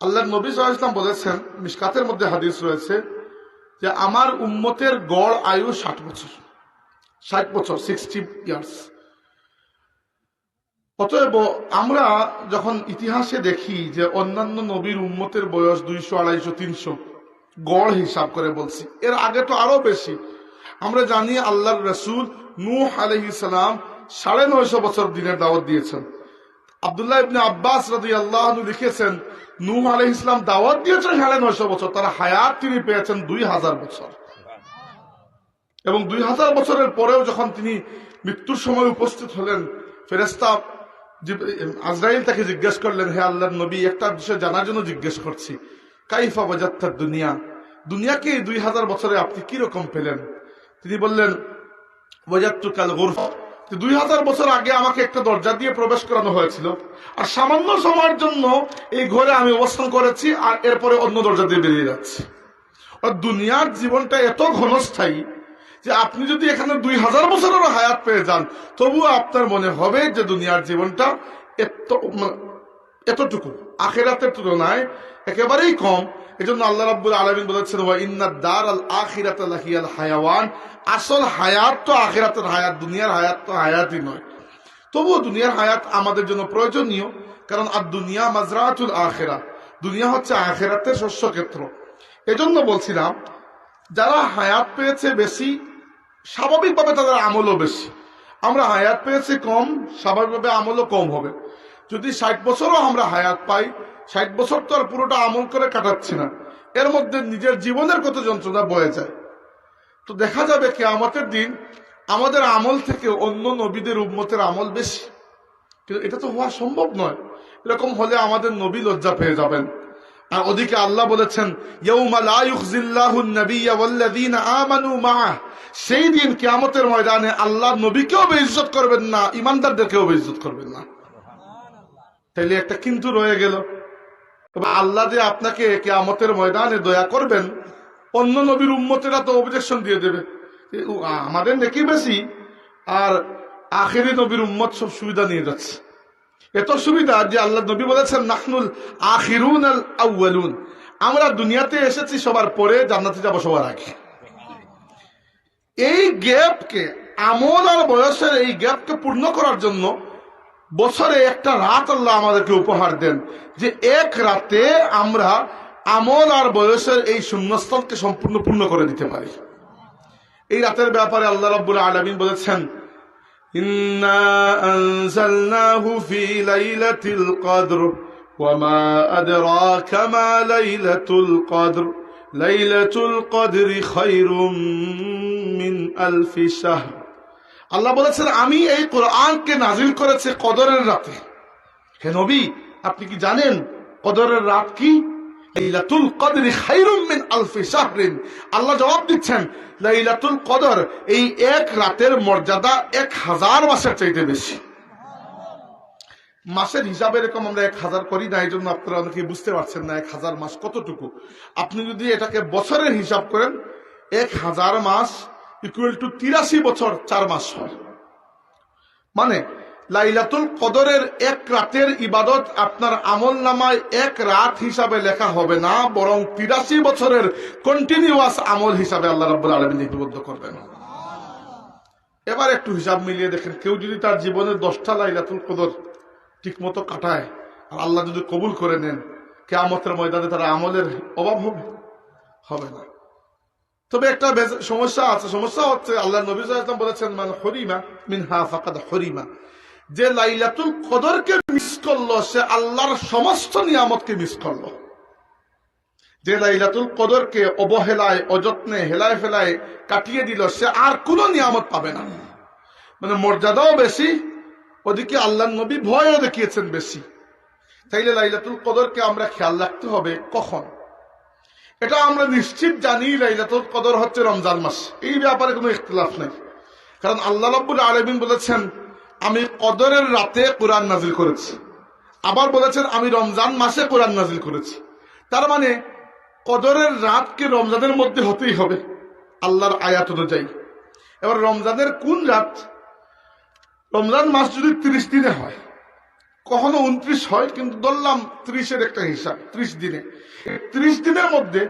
আল্লাহ নবী ওয়াসাল্লাম বলেছেন মিশকাতের মধ্যে হাদিস রয়েছে যে আমার উম্মতের গড় আয়ু ষাট বছর। ষাট বছর সিক্সটি ইয়ার্স অতএব আমরা যখন ইতিহাসে দেখি যে অন্যান্য নবীর উম্মতের বয়স দুইশো, আড়াইশো, তিনশো, গড় হিসাব করে বলছি, এর আগে তো আরও বেশি। আমরা জানি আল্লাহর রসুল নূহ আলহি সালাম সাড়ে নয়শো বছর দিনের দাওয়াত দিয়েছেন। আবদুল্লাহ ইবনে আব্বাস রাজি আল্লাহ লিখেছেন, নূহ আলহ ইসলাম দাওয়াত দিয়েছেন সাড়ে নয়শো বছর, তার হায়াত তিনি পেয়েছেন দুই হাজার বছর। এবং দুই হাজার বছরের পরেও যখন তিনি মৃত্যুর সময় উপস্থিত হলেন ফেরেস্তা আজরাইল তাকে জিজ্ঞেস করলেন, হে আল্লাহ নবী, একটা বিষয় জানার জন্য জিজ্ঞেস করছি। কাইফা বাজাত্তার দুনিয়া? দুনিয়াকে দুই হাজার বছরে আপনি কি রকম পেলেন? তিনি বললেন বজাত্তু কাল গুরফ। দুই হাজার বছর আগে আমাকে একটা দরজা দিয়ে প্রবেশ করানো হয়েছিল। আর সামান্য সময়ের জন্য এই ঘরে আমি অবস্থান করেছি আর এরপরে অন্য দরজা দিয়ে বেরিয়ে যাচ্ছি। আর দুনিয়ার জীবনটা এত ঘনস্থায়ী যে আপনি যদি এখানে দুই হাজার বছরেরও হায়াত পেয়ে যান, তবুও আপনার মনে হবে যে দুনিয়ার জীবনটা এত এতটুকু। আখেরাতের তুলনায় একেবারেই কম। এজন্য আল্লাহ রাব্বুল আলামিন বলেছেন, ওয়া ইন্না দার আল আখিরাত লাহিয়াল হায়াওয়ান। আসল হায়াত তো আখিরাতের হায়াত, দুনিয়ার হায়াত তো হায়াতই নয়। তবুও দুনিয়ার হায়াত আমাদের জন্য প্রয়োজনীয়, কারণ আর দুনিয়া মাজরাতুল আখেরা। দুনিয়া হচ্ছে আখেরাতের শস্যক্ষেত্র। এজন্য বলছিলাম, যারা হায়াত পেয়েছে বেশি, স্বাভাবিকভাবে তাদের আমলও বেশি। আমরা হায়াত পেয়েছি কম, স্বাভাবিকভাবে আমলও কম হবে। যদি ষাট বছরও আমরা হায়াত পাই, ষাট বছর তো আর পুরোটা আমল করে কাটাচ্ছি না। এর মধ্যে নিজের জীবনের কত যন্ত্রণা বয়ে যায়। তো দেখা যাবে কি আমাদের দিন আমাদের আমল থেকে অন্য নবীদের উম্মতের আমল বেশি। কিন্তু এটা তো হওয়া সম্ভব নয়। এরকম হলে আমাদের নবী লজ্জা পেয়ে যাবেন। আর ওদিকে আল্লাহ বলেছেন সেই দিন কিয়ামতের ময়দানে আল্লাহ নবীকেও বেইজ্জত করবেন না ইমানদারদেরকেও বেইজ্জত করবেন না। তাইলে একটা কিন্তু রয়ে গেল। আল্লাহ যে আপনাকে কিয়ামতের ময়দানে দয়া করবেন, অন্য নবীর উম্মতেরা তো অবজেকশন দিয়ে দেবে। আমাদের নাকি বেশি, আর আখেরি নবীর উম্মত সব সুবিধা নিয়ে যাচ্ছে। এত সুবিধা যে আল্লাহ নবী বলেছেন, নাহনুল আখিরুন আল আউয়ালুন। আমরা দুনিয়াতে এসেছি সবার পরে জান্নাতে যাব সবার আগে। এই গ্যাপকে আমল আর বয়সের এই গ্যাপকে পূর্ণ করার জন্য বছরে একটা রাত আল্লাহ আমাদেরকে উপহার দেন যে এক রাতে আমরা আমল আর বয়সের এই শূন্যস্থলকে সম্পূর্ণ পূর্ণ করে দিতে পারি। এই রাতের ব্যাপারে আল্লাহ রব আলমিন বলেছেন লাইলাতুল মিন আলফি শাহর। আল্লাহ বলেছেন, আমি এই কোরআনকে নাজিল করেছে কদরের রাতে। হে নবী, আপনি কি জানেন কদরের রাত কি? লাইলাতুল কদরি শাহরিন। আল্লাহ জবাব দিচ্ছেন, লাইলাতুল কদর, এই এক রাতের মর্যাদা এক হাজার মাসের চাইতে বেশি। মাসের হিসাবে এরকম আমরা এক হাজার করি না এই জন্য আপনারা অনেকে বুঝতে পারছেন না এক হাজার মাস কতটুকু। আপনি যদি এটাকে বছরের হিসাব করেন, এক হাজার মাস ইকুয়াল টু তিরাশি বছর চার মাস হয়। মানে লাইলাতুল কদরের এক রাতের ইবাদত আপনার আমল নামায় এক রাত হিসাবে লেখা হবে না, বরং তিরাশি বছরের কন্টিনিউয়াস আমল হিসাবে আল্লাহ রাব্বুল আলমী লিপিবদ্ধ করবেন। এবার একটু হিসাব মিলিয়ে দেখেন, কেউ যদি তার জীবনের দশটা লাইলাতুল কদর ঠিক মতো কাটায়, আর আল্লাহ যদি কবুল করে নেন, কেয়ামতের ময়দানে তার আমলের অভাব হবে? হবে না। তবে একটা সমস্যা আছে। সমস্যা হচ্ছে আল্লাহ নবী বলেছেন, মান হরিমা মিনহা ফাকাদ হরিমা। যে লাইলাতুল কদরকে মিস করল, সে আল্লাহর সমস্ত নিয়ামতকে মিস করল। যে লাইলাতুল কদরকে অবহেলায়, অযত্নে, হেলায় ফেলায় কাটিয়ে দিল, সে আর কোনো নিয়ামত পাবে না। মানে মর্যাদাও বেশি, ওদিকে আল্লাহ নবী ভয়ও দেখিয়েছেন বেশি। তাইলে লাইলাতুল কদরকে আমরা খেয়াল রাখতে হবে কখন? এটা আমরা নিশ্চিত জানি লাইলাতুল কদর হচ্ছে রমজান মাস। এই ব্যাপারে কোনো ইখতিলাফ নেই। কারণ আল্লাহ রাব্বুল আলামিন বলেছেন, আমি কদরের রাতে কোরআন নাজিল করেছি। আবার বলেছেন, আমি রমজান মাসে কোরআন নাজিল করেছি। তার মানে কদরের রাতকে রমজানের মধ্যে হতেই হবে, আল্লাহর আয়াত অনুযায়ী। এবার রমজানের কোন রাত? রমজান মাস যদি তিরিশ দিনে হয় কখনো উনত্রিশ হয়, কিন্তু ধরলাম ত্রিশের একটা হিসাব, ত্রিশ দিনে। ত্রিশ দিনের মধ্যে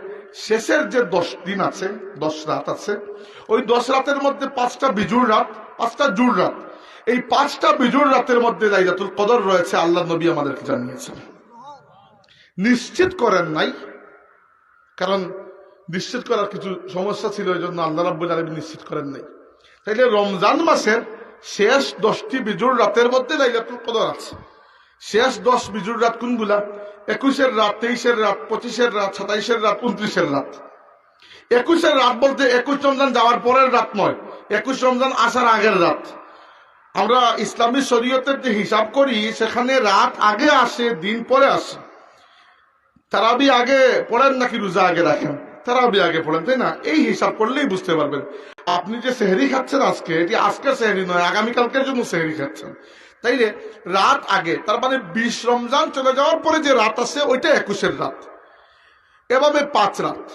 শেষের যে দশ দিন আছে, দশ রাত আছে, ওই দশ রাতের মধ্যে পাঁচটা বিজুর রাত, পাঁচটা জুর রাত। এই পাঁচটা বিজুর রাতের মধ্যে লাইলাতুল কদর রয়েছে, আল্লাহ নবী আমাদেরকে জানিয়েছেন। নিশ্চিত করেন নাই, কারণ নিশ্চিত করার কিছু সমস্যা ছিল এই জন্য আল্লাহ রাব্বুল আলমী নিশ্চিত করেন নাই। তাইলে রমজান মাসের শেষ দশটি বিজুর রাতের মধ্যে লাইলাতুল কদর আছে। শেষ দশ বিজুর রাত কোনগুলা? একুশের রাত, তেইশের রাত, পঁচিশের রাত, সাতাইশের রাত, উনত্রিশের রাত। একুশের রাত বলতে একুশ রমজান যাওয়ার পরের রাত নয়, একুশ রমজান আসার আগের রাত। আমরা ইসলামী শরীয়তের যে হিসাব করি, সেখানে রাত আগে আসে, দিন পরে আসে। তারাবি আগে পড়েন নাকি রোজা আগে রাখেন? তারাবি আগে পড়েন, তাই না? এই হিসাব করলেই বুঝতে পারবেন। আপনি যে সেহরি খাচ্ছেন আজকে, এটি আজকে সেহরি নয়, আগামীকালকের জন্য সেহরি খাচ্ছেন। তাইলে রাত আগে, তার মানে বিশ রমজান চলে যাওয়ার পরে যে রাত আছে, ওইটা একুশের রাত। এভাবে পাঁচ রাত।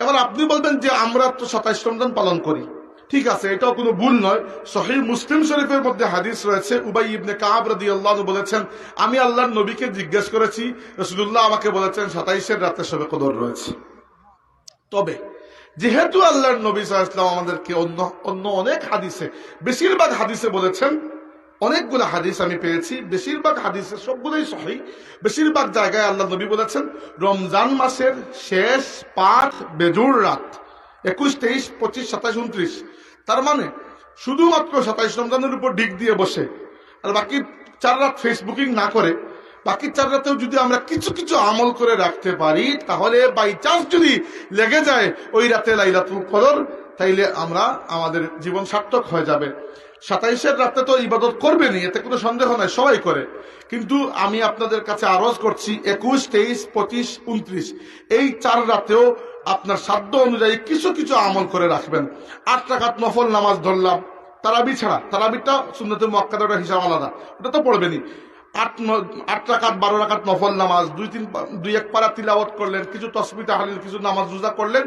এবার আপনি বলবেন যে আমরা তো সাতাইশ রমজান পালন করি। ঠিক আছে, এটাও কোনো ভুল নয়। সহিহ মুসলিম শরীফের মধ্যে হাদিস রয়েছে, উবাই ইবনে কাব আল্লাহ বলেছেন, আমি আল্লাহর নবীকে জিজ্ঞেস করেছি, রাসূলুল্লাহ আমাকে বলেছেন, সাতাইশের রাতে সবে কদর রয়েছে। তবে, যেহেতু আল্লাহর নবী আলাইহি ওয়াসাল্লাম আমাদেরকে অন্য অন্য অনেক হাদিসে, বেশিরভাগ হাদিসে বলেছেন অনেকগুলো হাদিস আমি পেয়েছি। বেশিরভাগ হাদিসে সবগুলোই সহি। বেশিরভাগ জায়গায় আল্লাহ নবী বলেছেন, রমজান মাসের শেষ পাঁচ বেজুর রাত, একুশ, তেইশ, পঁচিশ, সাতাশ, উনত্রিশ। তার মানে শুধুমাত্র সাতাইশ রমজানের উপর ডিগ দিয়ে বসে, আর বাকি চার রাত ফেসবুকিং না করে, বাকি চার রাতেও যদি আমরা কিছু কিছু আমল করে রাখতে পারি, তাহলে বাই চান্স যদি লেগে যায় ওই রাতে লাইলাতুল কদর, তাইলে আমরা আমাদের জীবন সার্থক হয়ে যাবে। সাতাইশের রাতে তো ইবাদত করবেনই, এতে কোনো সন্দেহ নাই, সবাই করে। কিন্তু আমি আপনাদের কাছে আরজ করছি, একুশ, তেইশ, পঁচিশ উনত্রিশ এই চার রাতেও আপনার সাধ্য অনুযায়ী কিছু কিছু আমল করে রাখবেন। আট টাকাত নফল নামাজ ধরলাম, তারাবি ছাড়া, তারাবিটা সুন্নতে মক্কাদার হিসাব আলাদা, ওটা তো পড়বেনি আট আট রাকাত, বারো রাকাত নফল নামাজ, দুই তিন, দুই এক পারা তিলাওয়াত করলেন, কিছু তসবি তাহালিল, কিছু নামাজ রোজা করলেন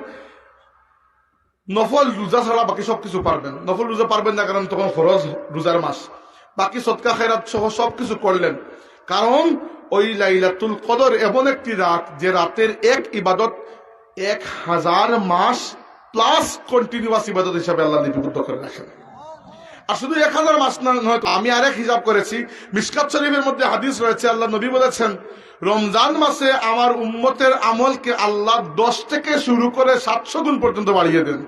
নফল রোজা ছাড়া বাকি সবকিছু পারবেন। নফল রোজা পারবেন না কারণ তখন ফরজ রোজার মাস। বাকি সৎকা খেরাত সহ সবকিছু করলেন। কারণ ওই লাইলাতুল কদর এমন একটি রাত যে রাতের এক ইবাদত এক হাজার মাস প্লাস কন্টিনিউয়াস ইবাদত হিসাবে আল্লাহ লিপিবদ্ধ করে রাখেন। আর শুধু এক হাজার মাস নয় আমি আরেক হিসাব করেছি, মিসকাত শরীফের মধ্যে হাদিস রয়েছে, আল্লাহ নবী বলেছেন, রমজান মাসে আমার উম্মতের আমলকে আল্লাহ দশ থেকে শুরু করে সাতশো গুণ পর্যন্ত বাড়িয়ে দেন।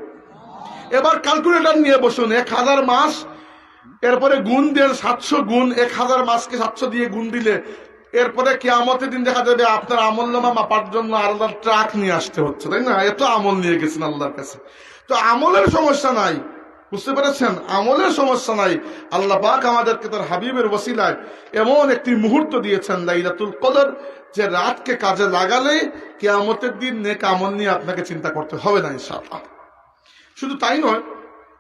এবার ক্যালকুলেটর নিয়ে বসুন, এক হাজার মাস, এরপরে গুণ দেন সাতশো গুণ, এক হাজার মাসকে সাতশো দিয়ে গুণ দিলে, এরপরে কেয়ামতের দিন দেখা যাবে আপনার আমল নামা মাপার জন্য আলাদা ট্রাক নিয়ে আসতে হচ্ছে, তাই না? এত আমল নিয়ে গেছেন আল্লাহর কাছে। তো আমলের সমস্যা নাই। বুঝতে পেরেছেন? আমলের সমস্যা নাই। আল্লাহ পাক আমাদেরকে তার হাবিবের ওসিলায় এমন একটি মুহূর্ত দিয়েছেন, লাইলাতুল কদর, যে রাতকে কাজে লাগালে কেয়ামতের দিন নেক আমল নিয়ে আপনাকে চিন্তা করতে হবে না, ইনশাআল্লাহ। শুধু তাই নয়,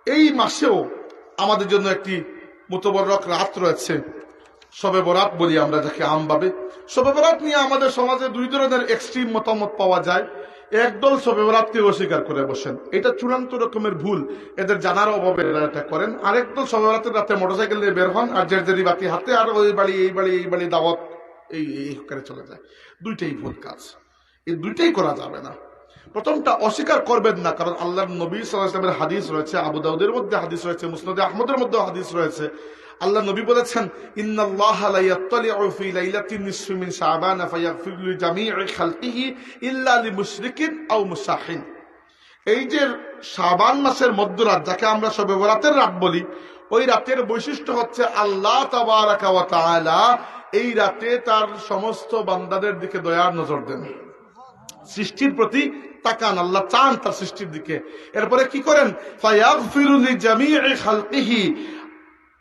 এই মাসেও আমাদের জন্য একটি মোতবরক রাত রয়েছে। সবে বরাত বলি আমরা যাকে আমভাবে সবে বরাত নিয়ে আমাদের সমাজে দুই ধরনের এক্সট্রিম মতামত পাওয়া যায়। একদল সবে বরাতকে অস্বীকার করে বসেন। এটা চূড়ান্ত রকমের ভুল। এদের জানার অভাবে এটা করেন। আরেক দল সবে বরাতের রাতে মোটরসাইকেল নিয়ে বের হন আর জেরজেরি বাকি হাতে আর ওই বাড়ি, এই বাড়ি এই বাড়ি দাওয়াত, এই এই করে চলে যায়। দুইটাই ভুল কাজ। এই দুইটাই করা যাবে না। প্রথমটা অস্বীকার করবেন না, কারণ আল্লাহর নবী সাল্লামের হাদিস রয়েছে, আবু দাউদের মধ্যে হাদিস রয়েছে, মুসনদে আহমদের মধ্যে হাদিস রয়েছে। আল্লাহ নবী বলেছেন এই যে শাবান মাসের মধ্যরাত, যাকে আমরা সবে বরাতের রাত বলি, ওই রাতের বৈশিষ্ট্য হচ্ছে আল্লাহ তাআলা এই রাতে তার সমস্ত বান্দাদের দিকে দয়ার নজর দেন। সৃষ্টির প্রতি তাকান, আল্লাহ চান তার সৃষ্টির দিকে। এরপরে কি করেন?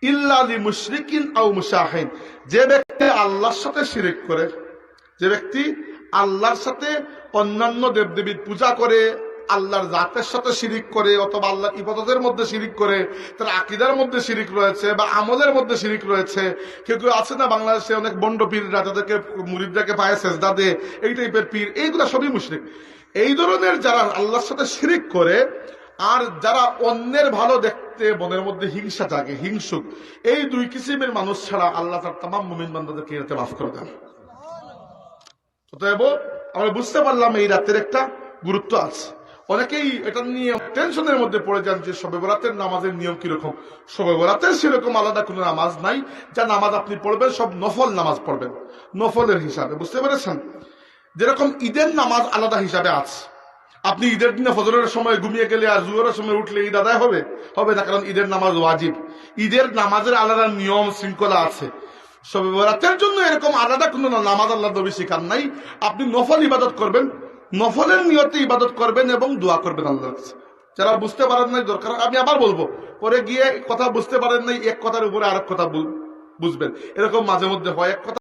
ফায়াগফিরু লিজামিই খালকিহি ইল্লা লিমুশরিকিন যে ব্যক্তি আল্লাহর সাথে শিরিক করে, যে ব্যক্তি আল্লাহর সাথে অন্যান্য দেবদেবীর পূজা করে, আল্লাহর জাতের সাথে শিরিক করে, অথবা আল্লাহর ইবাদতের মধ্যে শিরিক করে, তার আকিদার মধ্যে শিরিক রয়েছে বা আমলের মধ্যে শিরিক রয়েছে, কেউ কেউ আছে না বাংলাদেশে অনেক বন্ড পীররা যাদেরকে মুরিদদেরকে পায়ে সেজদা দে এই টাইপের পীর, এইগুলা সবই মুশরিক। এই ধরনের যারা আল্লাহর সাথে শিরিক করে আর যারা অন্যের ভালো দেখতে মনের মধ্যে হিংসা জাগে, হিংসুক, এই দুই কিসিমের মানুষ ছাড়া আল্লাহ তার তামাম মুমিন বান্দাদেরকে এতে মাফ করে দেন। অতএব আমরা বুঝতে পারলাম এই রাতের একটা গুরুত্ব আছে। অনেকেই এটা নিয়ে টেনশনের মধ্যে পড়ে যান যে সবে বরাতের নামাজের নিয়ম কীরকম। সবে বরাতের সেরকম আলাদা কোনো নামাজ নাই। যা নামাজ আপনি পড়বেন, সব নফল নামাজ পড়বেন। নফলের হিসাবে, বুঝতে পেরেছেন? যেরকম ঈদের নামাজ আলাদা হিসাবে আছে। আপনি ঈদের দিনে ফজরের সময় ঘুমিয়ে গেলে আর জুয়ারের সময় উঠলে ঈদ আদায় হবে? হবে না, কারণ ঈদের নামাজ ওয়াজিব। ঈদের নামাজের আলাদা নিয়ম, শৃঙ্খলা আছে। সবে বরাতের জন্য এরকম আলাদা কোনো নামাজ আল্লাহ নবী শিখান নাই। আপনি নফল ইবাদত করবেন, নফলের নিয়তে ইবাদত করবেন এবং দোয়া করবেন আল্লাহর কাছে। যারা বুঝতে পারেন নাই, দরকার আমি আবার বলব, পরে গিয়ে কথা বুঝতে পারেন নাই, এক কথার উপরে আরেক কথা বুঝবেন। এরকম মাঝে মধ্যে হয়, এক কথা